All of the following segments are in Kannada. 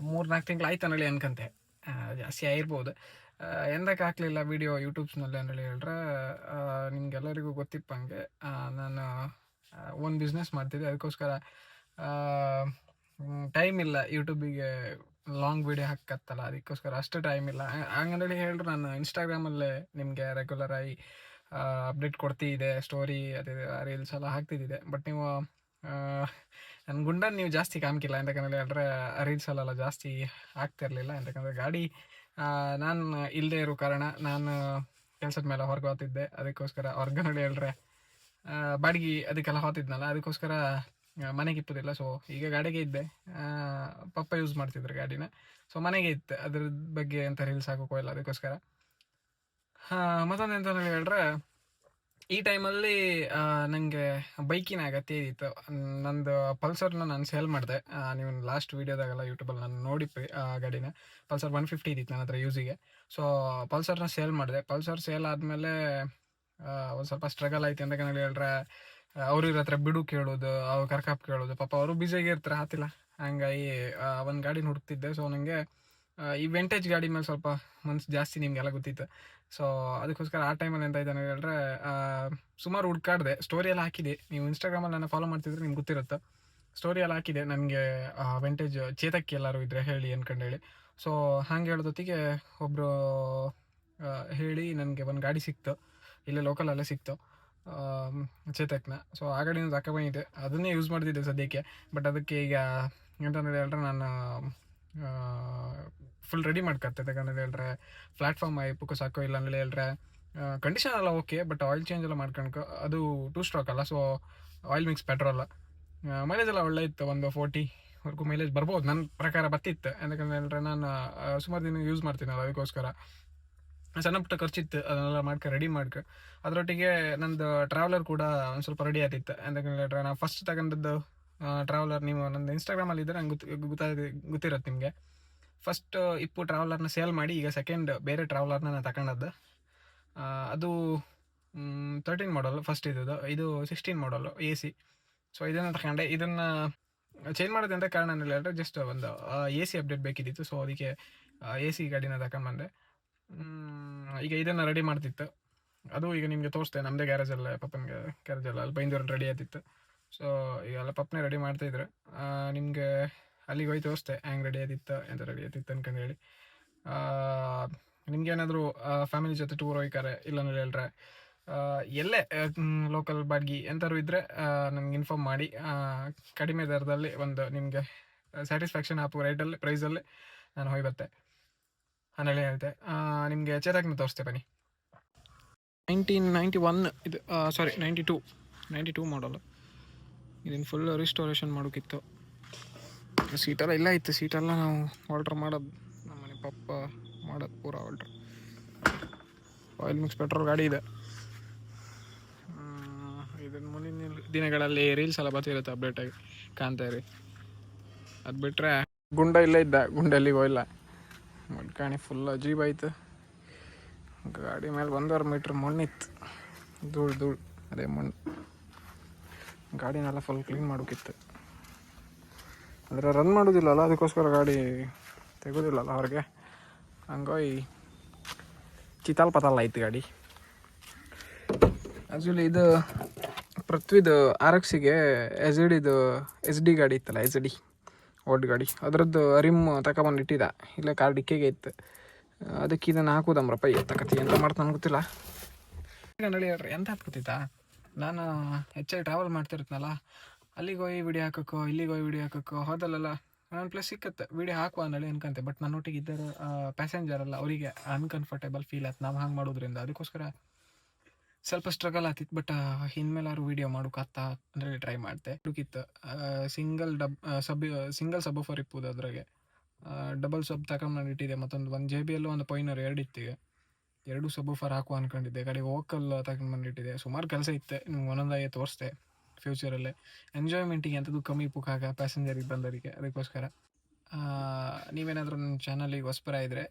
ನಾಲ್ಕು ತಿಂಗಳು ಆಯ್ತು ಅನ್ನಲಿ ಅನ್ಕಂತೆ. ಜಾಸ್ತಿ ಆಗಿರ್ಬೋದು. ಎಂದಕ್ಕೆ ಹಾಕ್ಲಿಲ್ಲ ವಿಡಿಯೋ ಯೂಟ್ಯೂಬ್ಸ್ನಲ್ಲಿ ಅಂದೇಳಿ ಹೇಳ್ರೆ ನಿಮಗೆಲ್ಲರಿಗೂ ಗೊತ್ತಿಪ್ಪಂಗೆ ನಾನು ಒಂದು ಬಿಸ್ನೆಸ್ ಮಾಡ್ತಿದ್ದೆ. ಅದಕ್ಕೋಸ್ಕರ ಟೈಮ್ ಇಲ್ಲ ಯೂಟ್ಯೂಬಿಗೆ ಲಾಂಗ್ ವಿಡಿಯೋ ಹಾಕತ್ತಲ್ಲ, ಅದಕ್ಕೋಸ್ಕರ ಅಷ್ಟು ಟೈಮ್ ಇಲ್ಲ. ಹಂಗ್- ಹಂಗಂದೇಳಿ ಹೇಳ್ರು ನಾನು ಇನ್ಸ್ಟಾಗ್ರಾಮಲ್ಲೇ ನಿಮಗೆ ರೆಗ್ಯುಲರ್ ಆಗಿ ಅಪ್ಡೇಟ್ ಕೊಡ್ತಿದ್ದೆ ಸ್ಟೋರಿ ಅದೇ ರೀಲ್ಸ್ ಎಲ್ಲ ಹಾಕ್ತಿದ್ದಿದೆ ಬಟ್ ನೀವು ನನ್ನ ಗುಂಡನ್ ನೀವು ಜಾಸ್ತಿ ಕಾಮ್ಕಿಲ್ಲ ಎಂತಕಂದ್ರೆ ಅದರ ರೀಲ್ಸಲ್ಲೆಲ್ಲ ಜಾಸ್ತಿ ಆಗ್ತಿರಲಿಲ್ಲ ಎಂತಕಂದ್ರೆ ಗಾಡಿ ನಾನು ಇಲ್ಲದೆ ಇರೋ ಕಾರಣ ನಾನು ಕೆಲಸದ ಮೇಲೆ ಹೊರಗೆ ಹೋಗ್ತಿದ್ದೆ. ಅದಕ್ಕೋಸ್ಕರ ಹೊರ್ಗೆ ನೋಡಿ ಹೇಳ್ರೆ ಬಾಡಿಗೆ ಅದಕ್ಕೆಲ್ಲ ಹೋತಿದ್ನಲ್ಲ ಅದಕ್ಕೋಸ್ಕರ ಮನೆಗೆ ಇಪ್ಪದಿಲ್ಲ. ಸೊ ಈಗ ಗಾಡಿಗೆ ಇದ್ದೆ. ಪಪ್ಪ ಯೂಸ್ ಮಾಡ್ತಿದ್ರು ಗಾಡಿನ. ಸೊ ಮನೆಗೆ ಇತ್ತು ಅದ್ರ ಬಗ್ಗೆ ಎಂಥ ರೀಲ್ಸ್ ಹಾಕೋಕೋ ಇಲ್ಲ ಅದಕ್ಕೋಸ್ಕರ. ಮತ್ತೊಂದು ಎಂತ ಹೇಳ್ರೆ ಈ ಟೈಮಲ್ಲಿ ನನಗೆ ಬೈಕಿನ ಅಗತ್ಯ ಇದ್ದಿತ್ತು ನಂದು ಪಲ್ಸರ್ನ ನಾನು ಸೇಲ್ ಮಾಡಿದೆ. ನೀವು ಲಾಸ್ಟ್ ವೀಡಿಯೋದಾಗೆಲ್ಲ ಯೂಟ್ಯೂಬಲ್ಲಿ ನಾನು ನೋಡಿ ಗಾಡಿನ. ಪಲ್ಸರ್ ಒನ್ ಫಿಫ್ಟಿ ಇದ್ದಿತ್ತು ನನ್ನ ಹತ್ರ ಯೂಸಿಗೆ. ಸೊ, ಪಲ್ಸರ್ನ ಸೇಲ್ ಮಾಡಿದೆ. ಪಲ್ಸರ್ ಸೇಲ್ ಆದಮೇಲೆ ಒಂದು ಸ್ವಲ್ಪ ಸ್ಟ್ರಗಲ್ ಆಯ್ತು ಅಂತ ಕಣಲ್ಲಿ ಹೇಳ್ರೆ, ಅವ್ರ ಹತ್ರ ಬಿಡು ಕೇಳೋದು, ಅವ್ರು ಕರ್ಕಪ್ ಕೇಳೋದು. ಪಾಪ ಅವರು ಬ್ಯುಸಿಯಾಗಿ ಇರ್ತಾರೆ ಆತಿಲ್ಲ. ಹಂಗಾಗಿ ಒಂದು ಗಾಡಿನ ಹುಡುಕ್ತಿದ್ದೆ. ಸೊ ನನಗೆ ಈ ವೆಂಟೇಜ್ ಗಾಡಿ ಮೇಲೆ ಸ್ವಲ್ಪ ಮನ್ಸು ಜಾಸ್ತಿ ನಿಮಗೆಲ್ಲ ಗೊತ್ತಿತ್ತು. ಸೊ ಅದಕ್ಕೋಸ್ಕರ ಆ ಟೈಮಲ್ಲಿ ಎಂತ ಇದ್ದಾನೆ ಹೇಳಿದ್ರೆ ಸುಮಾರು ಹುಡ್ಕಾಡ್ದೆ. ಸ್ಟೋರಿ ಎಲ್ಲ ಹಾಕಿದೆ. ನೀವು ಇನ್ಸ್ಟಾಗ್ರಾಮಲ್ಲಿ ನನ್ನ ಫಾಲೋ ಮಾಡ್ತಿದ್ರೆ ನಿಮ್ಗೆ ಗೊತ್ತಿರುತ್ತೆ. ಸ್ಟೋರಿ ಎಲ್ಲ ಹಾಕಿದೆ. ನನಗೆ ವೆಂಟೇಜ್ ಚೇತಕ್ಕೆ ಎಲ್ಲರೂ ಇದ್ರೆ ಹೇಳಿ ಅನ್ಕೊಂಡು ಹೇಳಿ. ಸೊ ಹಂಗೆ ಹೇಳೋದೊತ್ತಿಗೆ ಒಬ್ಬರು ಹೇಳಿ ನನಗೆ ಒಂದು ಗಾಡಿ ಸಿಕ್ತು. ಇಲ್ಲೇ ಲೋಕಲಲ್ಲೇ ಸಿಕ್ತು. ಚೇತಕ್ನ. ಸೊ ಆ ಗಾಡಿನ ಬಂದಿದೆ. ಅದನ್ನೇ ಯೂಸ್ ಮಾಡ್ತಿದ್ದೆ ಸದ್ಯಕ್ಕೆ. ಬಟ್ ಅದಕ್ಕೆ ಈಗ ಎಂತಂದ್ರೆ ಹೇಳಿದ್ರೆ ನಾನು ಫುಲ್ ರೆಡಿ ಮಾಡ್ಕತ್ತೆ. ಯಾಕಂದ್ರೆ ಹೇಳ್ರೆ ಪ್ಲಾಟ್ಫಾರ್ಮ್ ಪುಕ್ಕ ಸಾಕು, ಇಲ್ಲ ಅಂದ್ರೆ ಹೇಳ್ರೆ ಕಂಡೀಷನ್ ಎಲ್ಲ ಓಕೆ ಬಟ್ ಆಯಿಲ್ ಚೇಂಜ್ ಎಲ್ಲ ಮಾಡ್ಕೊಂಡ್ಕೊ, ಅದು ಟೂ ಸ್ಟ್ರಾಕ್ ಅಲ್ಲ so oil mix petrol mileage ಎಲ್ಲ ಒಳ್ಳೆ ಇತ್ತು, ಒಂದು ಫೋರ್ಟಿ ವರ್ಗೂ ಮೈಲೇಜ್ ಬರ್ಬೋದು ನನ್ನ ಪ್ರಕಾರ ಬತ್ತಿತ್ತು ಯಾಕಂದ್ರೆ ಹೇಳ್ರೆ ನಾನು ಸುಮಾರು ದಿನ ಯೂಸ್ ಮಾಡ್ತೀನಲ್ಲ, ಅದಕ್ಕೋಸ್ಕರ. ಸಣ್ಣ ಪುಟ್ಟ ಖರ್ಚಿತ್ತು, ಅದನ್ನೆಲ್ಲ ಮಾಡ್ಕೊ ರೆಡಿ ಮಾಡ್ಕೊ. ಅದರೊಟ್ಟಿಗೆ ನಂದು ಟ್ರಾವೆಲರ್ ಕೂಡ ಒಂದು ಸ್ವಲ್ಪ ರೆಡಿ ಆಗ್ತಿತ್ತು. ಯಾಕಂದ್ರೆ ನಾನು ಫಸ್ಟ್ ತಗೊಂಡದ್ದು ಟ್ರಾವೆಲರ್ ನೀವು ನಂದು ಇನ್ಸ್ಟಾಗ್ರಾಮಲ್ಲಿ ಇದ್ದರೆ ನಂಗೆ ಗೊತ್ತು ಗೊತ್ತಾಗ ಗೊತ್ತಿರುತ್ತೆ ನಿಮಗೆ. ಫಸ್ಟ್ ಇಪ್ಪು ಟ್ರಾವೆಲರ್ನ ಸೇಲ್ ಮಾಡಿ, ಈಗ ಸೆಕೆಂಡ್ ಬೇರೆ ಟ್ರಾವೆಲರ್ನ ನಾನು ತಗೊಂಡದ್ದು ಅದು ತರ್ಟೀನ್ ಮಾಡಲ್ ಫಸ್ಟ್ ಇದ್ದದ್ದು. ಇದು sixteen model A C so ಇದನ್ನು ತಗೊಂಡೆ ಇದನ್ನು ಚೇಂಜ್ ಮಾಡೋದು ಅಂತ ಕಾರಣ ಏನಿಲ್ಲ ಜಸ್ಟ್ ಒಂದು ಎ ಸಿ ಅಪ್ಡೇಟ್ ಬೇಕಿದ್ದಿತ್ತು. ಸೊ ಅದಕ್ಕೆ ಎ ಸಿ ಗಾಡಿನ ತಗೊಂಡ್ಬಂದೆ ಈಗ ಇದನ್ನು ರೆಡಿ ಮಾಡ್ತಿತ್ತು. ಅದು ಈಗ ನಿಮಗೆ ತೋರಿಸ್ತೆ. ನಮ್ಮದೇ ಗ್ಯಾರೇಜಲ್ಲೇ ಪಪ್ಪನಿಗೆ ಗ್ಯಾರೇಜಲ್ಲ ಅಲ್ಲಿ ಬೈಂದೂರಲ್ಲಿ ರೆಡಿ ಆಯ್ತಿತ್ತು ಸೊ ಎಲ್ಲ ಪಪ್ಪನೇ ರೆಡಿ ಮಾಡ್ತಾಯಿದ್ರು ನಿಮಗೆ ಅಲ್ಲಿಗೆ ಹೋಗಿ ತೋರಿಸ್ತೆ ಹೆಂಗೆ ರೆಡಿ ಆದಿತ್ತು ಎಂತ ರೆಡಿ ಆದಿತ್ತು ಅನ್ಕೊಂಡು ಹೇಳಿ. ನಿಮ್ಗೇನಾದರೂ ಫ್ಯಾಮಿಲಿ ಜೊತೆ ಟೂರ್ ಹೋಗ್ತಾರೆ ಇಲ್ಲಾಂದ್ರೆ ಹೇಳ್ರೆ ಎಲ್ಲೇ ಲೋಕಲ್ ಬಾಡ್ಗಿ ಎಂಥವ್ರು ಇದ್ದರೆ ನನಗೆ ಇನ್ಫಾರ್ಮ್ ಮಾಡಿ. ಕಡಿಮೆ ದರದಲ್ಲಿ ಒಂದು ನಿಮಗೆ ಸ್ಯಾಟಿಸ್ಫ್ಯಾಕ್ಷನ್ ಆಪು ರೇಟಲ್ಲಿ ಪ್ರೈಸಲ್ಲಿ ನಾನು ಹೋಗಿ ಬರ್ತೆ. ಆಮೇಲೆ ಹೇಳ್ತೆ. ನಿಮಗೆ ಚೇತಾಕ್ನ ತೋರಿಸ್ತೆ ಬನ್ನಿ. ನೈನ್ಟೀನ್ ನೈಂಟಿ ಒನ್ ಇದು sorry ninety two ninety two model ಇದನ್ನು ಫುಲ್ ರಿಸ್ಟೋರೇಷನ್ ಮಾಡೋಕ್ಕಿತ್ತು ಸೀಟೆಲ್ಲ ಇಲ್ಲ ಇತ್ತು. ಸೀಟೆಲ್ಲ ನಾವು ಆರ್ಡ್ರ್ ಮಾಡೋದು. ನಮ್ಮ ಮನೆ ಪಪ್ಪ ಮಾಡೋದು. ಪೂರ ಆರ್ಡ್ರ್ ಆಯಿಲ್ ಮಿಕ್ಸ್ ಪೆಟ್ರೋಲ್ ಗಾಡಿ ಇದೆ. ಇದನ್ನು ಮುಂದಿನ ದಿನಗಳಲ್ಲಿ ರೀಲ್ಸ್ ಎಲ್ಲ ಬರ್ತಿರುತ್ತೆ ಅಪ್ಡೇಟಾಗಿ ಕಾಣ್ತಾ ಇರಿ. ಅದು ಬಿಟ್ಟರೆ ಗುಂಡ ಇಲ್ಲೇ ಇದ್ದ. ಗುಂಡಲ್ಲಿಗೆ ಹೋಗಿಲ್ಲ ಮಡ್ಕಾಣಿ ಫುಲ್ ಅಜೀಬ್ ಆಯಿತು. ಗಾಡಿ ಮೇಲೆ ಒಂದೂವರೆ ಮೀಟ್ರ್ ಮಣ್ಣಿತ್ತು. ಧೂಳು ಧೂಳು. ಅದೇ ಮಣ್ಣು. ಗಾಡಿನೆಲ್ಲ ಫುಲ್ ಕ್ಲೀನ್ ಮಾಡೋಕ್ಕಿತ್ತು ಅಂದರೆ ರನ್ ಮಾಡೋದಿಲ್ಲಲ್ಲ, ಅದಕ್ಕೋಸ್ಕರ ಗಾಡಿ ತೆಗೋದಿಲ್ಲಲ್ಲ ಅವ್ರಿಗೆ ಹಂಗಾಗಿ ಚಿತಾಲ್ ಪತಾಲ್ ಆಯ್ತು ಗಾಡಿ. ಆ್ಯಕ್ಚುಲಿ ಇದು ಪೃಥ್ವಿದು ಆರ್ ಎಕ್ಸಿಗೆ ಎಸ್ ಡಿದು ಎಸ್ ಡಿ ಗಾಡಿ ಇತ್ತಲ್ಲ, ಎಸ್ ಡಿ ಓಲ್ಡ್ ಗಾಡಿ. ಅದರದ್ದು ರಿಮ್ ತಗೊಬಂದು ಇಟ್ಟಿದ್ದ ಇಲ್ಲ ಕಾರ್ ಡಿಕ್ಕಿಗೆ ಇತ್ತು. ಅದಕ್ಕೆ ಇದನ್ನು ಹಾಕೋದಮ್ರಪ್ಪ ಎತ್ತಕತಿ ಎಂತ ಮಾಡ್ತಾನೆ ಗೊತ್ತಿಲ್ಲ. ಹೇಳ್ರಿ ಎಂತ ಗೊತ್ತಿತ್ತಾ ನಾನು ಹೆಚ್ಚಾಗಿ ಟ್ರಾವೆಲ್ ಮಾಡ್ತಿರ್ತೀನಲ್ಲ? ಅಲ್ಲಿಗೆ ಹೋಗಿ ವಿಡಿಯೋ ಹಾಕೋಕ್ಕೋ, ಇಲ್ಲಿಗೆ ಹೋಗಿ ವಿಡಿಯೋ ಹಾಕೋಕ್ಕೋ, ಹೋದಲ್ಲೆಲ್ಲ ನನ್ನ ಪ್ಲೇಸ್ ಸಿಕ್ಕತ್ತೆ. ವಿಡಿಯೋ ಹಾಕುವ ನಳಿ ಅನ್ಕಂತೆ ಬಟ್ ನನ್ನೊಟ್ಟಿಗೆ ಇದ್ದರು ಪ್ಯಾಸೆಂಜರ್ ಅಲ್ಲ, ಅವರಿಗೆ ಅನ್ಕಂಫರ್ಟೇಬಲ್ ಫೀಲ್ ಆಯ್ತು ನಾವು ಹಂಗೆ ಮಾಡೋದ್ರಿಂದ. ಅದಕ್ಕೋಸ್ಕರ ಸ್ವಲ್ಪ ಸ್ಟ್ರಗಲ್ ಆತಿತ್ತು ಬಟ್ ಇನ್ಮೇಲಾದ್ರು ವೀಡಿಯೋ ಮಾಡೋಕತ್ತ ಅಂದರೆ ಟ್ರೈ ಮಾಡ್ತೆ. ಹುಡುಕಿತ್ತು. Single dub sub single sub offer ಇಪ್ಪುದು ಅದ್ರಾಗೆ. ಡಬಲ್ ಸಬ್ ತಗೊಂಡು ಇಟ್ಟಿದೆ ಮತ್ತೊಂದು ಒಂದು ಜೆ ಬಿ ಎಲ್ಲು ಒಂದು ಪೈನರ್ ಎರಡು ಇತ್ತಿಗೆ ಎರಡು ಸಬ್ ಆಫರ್ ಹಾಕುವ ಅನ್ಕೊಂಡಿದ್ದೆ. ಕಡೆ ವೋಕಲ್ ತಗೊಂಡು ಬಂದಿಟ್ಟಿದೆ ಸುಮಾರು ಕೆಲಸ ಇತ್ತೆ. ನಿಮ್ಗೆ ಒಂದೊಂದಾಗೆ ತೋರಿಸ್ದೆ ಫ್ಯೂಚರಲ್ಲೇ ಎಂಜಾಯ್ಮೆಂಟಿಗೆ ಅಂಥದ್ದು ಕಮ್ಮಿ ಪುಕ್ಕಾಗ ಪ್ಯಾಸೆಂಜರಿಗೆ ಬಂದವರಿಗೆ ಅದಕ್ಕೋಸ್ಕರ. ನೀವೇನಾದರೂ ನನ್ನ ಚಾನಲಿಗೆ ಹೊಸ್ಪರ ಇದ್ದರೆ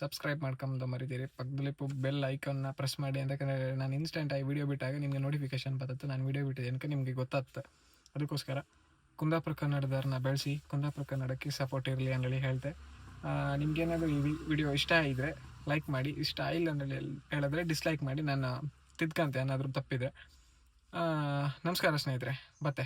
ಸಬ್ಸ್ಕ್ರೈಬ್ ಮಾಡ್ಕೊಂಬಂದು ಮರಿತೀರಿ. ಪಕ್ಕದಲ್ಲಿ ಬೆಲ್ ಐಕನ್ನ ಪ್ರೆಸ್ ಮಾಡಿ ಅಂತ ನಾನು ಇನ್ಸ್ಟೆಂಟ್ ಆಗಿ ವಿಡಿಯೋ ಬಿಟ್ಟಾಗ ನಿಮಗೆ ನೋಟಿಫಿಕೇಶನ್ ಬರುತ್ತೆ ನಾನು ವೀಡಿಯೋ ಬಿಟ್ಟಿದ್ದೆ ಅನ್ಕ ನಿಮಗೆ ಗೊತ್ತಾಗ್ತದೆ ಅದಕ್ಕೋಸ್ಕರ ಕುಂದಾಪುರ ಕನ್ನಡದವ್ರನ್ನ ಬೆಳೆಸಿ, ಕುಂದಾಪುರ ಕನ್ನಡಕ್ಕೆ ಸಪೋರ್ಟ್ ಇರಲಿ ಅಂದೇಳಿ ಹೇಳ್ತೆ. ನಿಮಗೇನಾದರೂ ಈ ವಿಡಿಯೋ ಇಷ್ಟ ಆಗಿದ್ರೆ ಲೈಕ್ ಮಾಡಿ ಇಷ್ಟ ಆಗಿಲ್ಲ ಅಂದರೆ ಹೇಳಿದ್ರೆ ಡಿಸ್ಲೈಕ್ ಮಾಡಿ ನಾನು ತಿದ್ಕಂತೆ, ಏನಾದರೂ ತಪ್ಪಿದೆ ನಮಸ್ಕಾರ ಸ್ನೇಹಿತರೆ, ಬತ್ತೆ.